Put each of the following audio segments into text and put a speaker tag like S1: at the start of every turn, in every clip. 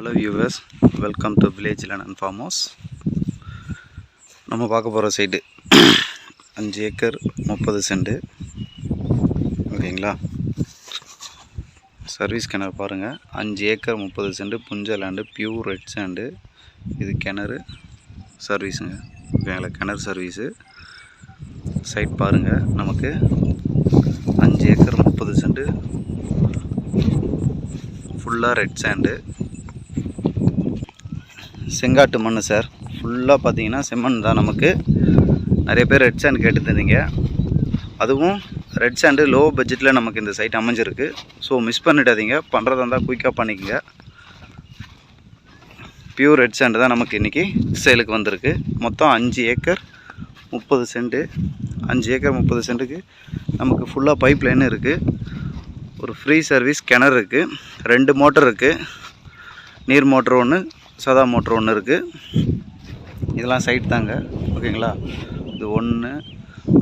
S1: Hello viewers welcome to village land and farm house நம்ம பார்க்க போகிற சைடு அஞ்சு ஏக்கர் முப்பது சென்டு ஓகேங்களா சர்வீஸ் கிணறு பாருங்கள் அஞ்சு ஏக்கர் முப்பது சென்ட் புஞ்ச லேண்டு பியூர் ரெட் சேண்டு இது கிணறு சர்வீஸுங்க ஓகேங்களா கிணறு சர்வீஸு சைட் பாருங்கள் நமக்கு அஞ்சு ஏக்கர் முப்பது சென்ட் ஃபுல்லாக ரெட் சேண்டு செங்காட்டு மண் சார். ஃபுல்லாக பார்த்தீங்கன்னா செம்மண் தான் நமக்கு. நிறைய பேர் ரெட் சாண்ட் கேட்டுருந்தீங்க அதுவும் ரெட் சாண்டு லோ பட்ஜெட்டில் நமக்கு இந்த சைட் அமைஞ்சிருக்கு. ஸோ மிஸ் பண்ணிடாதீங்க. பண்ணுறதா இருந்தால் குயிக்காக பண்ணிக்கோங்க. பியூர் ரெட் சாண்டு தான் நமக்கு இன்றைக்கி சேலுக்கு வந்திருக்கு. மொத்தம் அஞ்சு ஏக்கர் முப்பது சென்ட்டு அஞ்சு ஏக்கர் முப்பது சென்ட்டுக்கு நமக்கு ஃபுல்லாக பைப் லைன் இருக்குது ஒரு ஃப்ரீ சர்வீஸ் கிணறு இருக்குது ரெண்டு மோட்டர் இருக்குது நீர் மோட்ரு ஒன்று சதா மோட்ரு ஒன்று இருக்குது இதெல்லாம் சைட் தாங்க. ஓகேங்களா? இது ஒன்று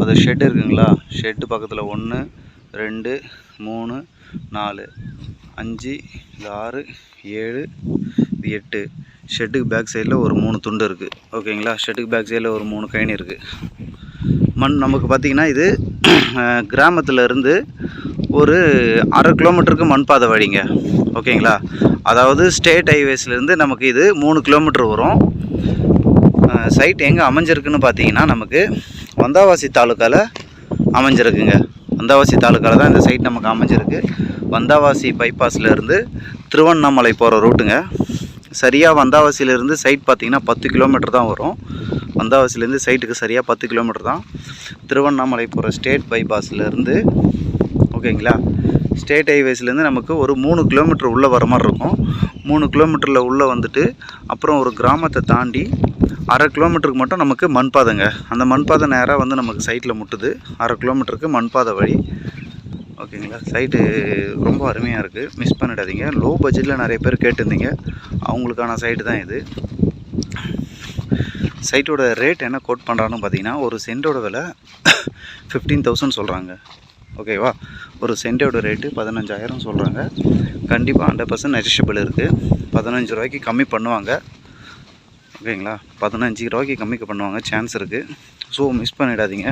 S1: அது ஷெட் இருக்குங்களா? ஷெட்டு பக்கத்தில் ஒன்று ரெண்டு மூணு நாலு அஞ்சு இது ஆறு ஏழு இது எட்டு. ஷெட்டுக்கு பேக் சைடில் ஒரு மூணு துண்டு இருக்குது ஓகேங்களா? ஷெட்டுக்கு பேக் சைடில் ஒரு மூணு கயனி இருக்குது மண் நமக்கு பார்த்திங்கன்னா இது கிராமத்தில் இருந்து ஒரு அரை கிலோமீட்டருக்கு மண் பாதை வழிங்க. ஓகேங்களா? அதாவது ஸ்டேட் ஹைவேஸ்லேருந்து நமக்கு இது மூணு கிலோமீட்டர் வரும். சைட் எங்கே அமைஞ்சிருக்குன்னு பார்த்தீங்கன்னா நமக்கு வந்தாவாசி தாலுக்காவில் அமைஞ்சிருக்குங்க. வந்தாவாசி தாலுக்காவில் தான் இந்த சைட் நமக்கு அமைஞ்சிருக்கு. வந்தாவாசி பைபாஸில் இருந்து திருவண்ணாமலை போகிற ரூட்டுங்க சரியாக வந்தாவாசியிலேருந்து சைட் பார்த்திங்கன்னா பத்து கிலோமீட்டர் தான் வரும். வந்தாவாசிலேருந்து சைட்டுக்கு சரியாக பத்து கிலோமீட்டர் தான். திருவண்ணாமலை போகிற ஸ்டேட் பைபாஸ்லேருந்து ஓகேங்களா? ஸ்டேட் ஹைவேஸ்லேருந்து நமக்கு ஒரு மூணு கிலோமீட்டர் உள்ளே வர மாதிரி இருக்கும். மூணு கிலோமீட்டரில் உள்ளே வந்துட்டு அப்புறம் ஒரு கிராமத்தை தாண்டி அரை கிலோமீட்டருக்கு மட்டும் நமக்கு மண்பாதைங்க. அந்த மண்பாதை நேராக வந்து நமக்கு சைட்டில் முட்டுது. அரை கிலோமீட்டருக்கு மண்பாதை வழி. ஓகேங்களா? சைட்டு ரொம்ப அருமையாக இருக்குது மிஸ் பண்ணிடாதீங்க. லோ பட்ஜெட்டில் நிறைய பேர் கேட்டிருந்தீங்க. அவங்களுக்கான சைட்டு தான் இது. சைட்டோட ரேட் என்ன கோட் பண்ணுறான்னு பார்த்தீங்கன்னா ஒரு சென்டோட விலை ஃபிஃப்டீன் தௌசண்ட் சொல்கிறாங்க ஓகேவா ஒரு சென்டோட ரேட்டு பதினஞ்சாயிரம் சொல்கிறாங்க கண்டிப்பாக ஹண்ட்ரட் பர்சன்ட் நெரிஷபிள் இருக்குது பதினஞ்சு ரூபாய்க்கு கம்மி பண்ணுவாங்க. ஓகேங்களா பதினஞ்சு ரூபாய்க்கு கம்மி பண்ணுவாங்க. சான்ஸ் இருக்குது ஸோ மிஸ் பண்ணிடாதீங்க.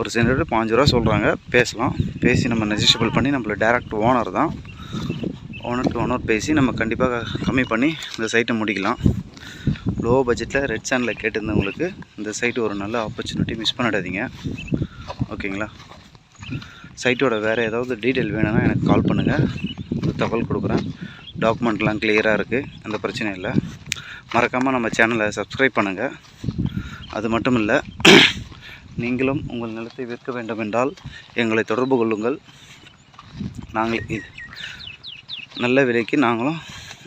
S1: ஒரு சென்டோட பாஞ்சு ரூபா சொல்கிறாங்க பேசலாம். பேசி நம்ம நெஜிஷபிள் பண்ணி நம்மள டேரக்ட் ஓனர் தான். ஓனர் டு ஓனர் பேசி நம்ம கண்டிப்பாக கம்மி பண்ணி இந்த சைட்டை முடிக்கலாம். லோ பட்ஜெட்டில் ரெட் சேனலில் கேட்டிருந்தவங்களுக்கு இந்த சைட்டு ஒரு நல்ல ஆப்பர்ச்சுனிட்டி மிஸ் பண்ணிடாதீங்க. ஓகேங்களா சைட்டோட வேறு ஏதாவது டீட்டெயில் வேணும்னா எனக்கு கால் பண்ணுங்கள் தகவல் கொடுக்குறேன். டாக்குமெண்ட்லாம் கிளியராக இருக்குது எந்த பிரச்சனையும் இல்லை. மறக்காமல் நம்ம சேனலை சப்ஸ்கிரைப் பண்ணுங்கள் அது மட்டும் இல்லை நீங்களும் உங்கள் நிலத்தை விற்க வேண்டும் என்றால் எங்களை தொடர்பு கொள்ளுங்கள். நாங்கள் இது நல்ல விலைக்கு நாங்களும்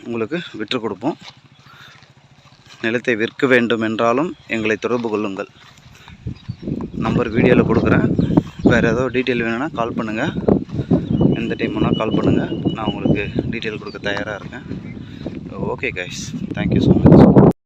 S1: உங்களுக்கு விற்று கொடுப்போம். நிலத்தை விற்க வேண்டும் என்றாலும் எங்களை தொடர்பு கொள்ளுங்கள். நம்பர் வீடியோவில் கொடுக்குறேன். வேறு ஏதோ டீட்டெயில் வேணும்னா கால் பண்ணுங்கள் எந்த டைம் வேணால் கால் பண்ணுங்கள் நான் உங்களுக்கு டீட்டெயில் கொடுக்க தயாராக இருக்கேன். Okay guys thank you so much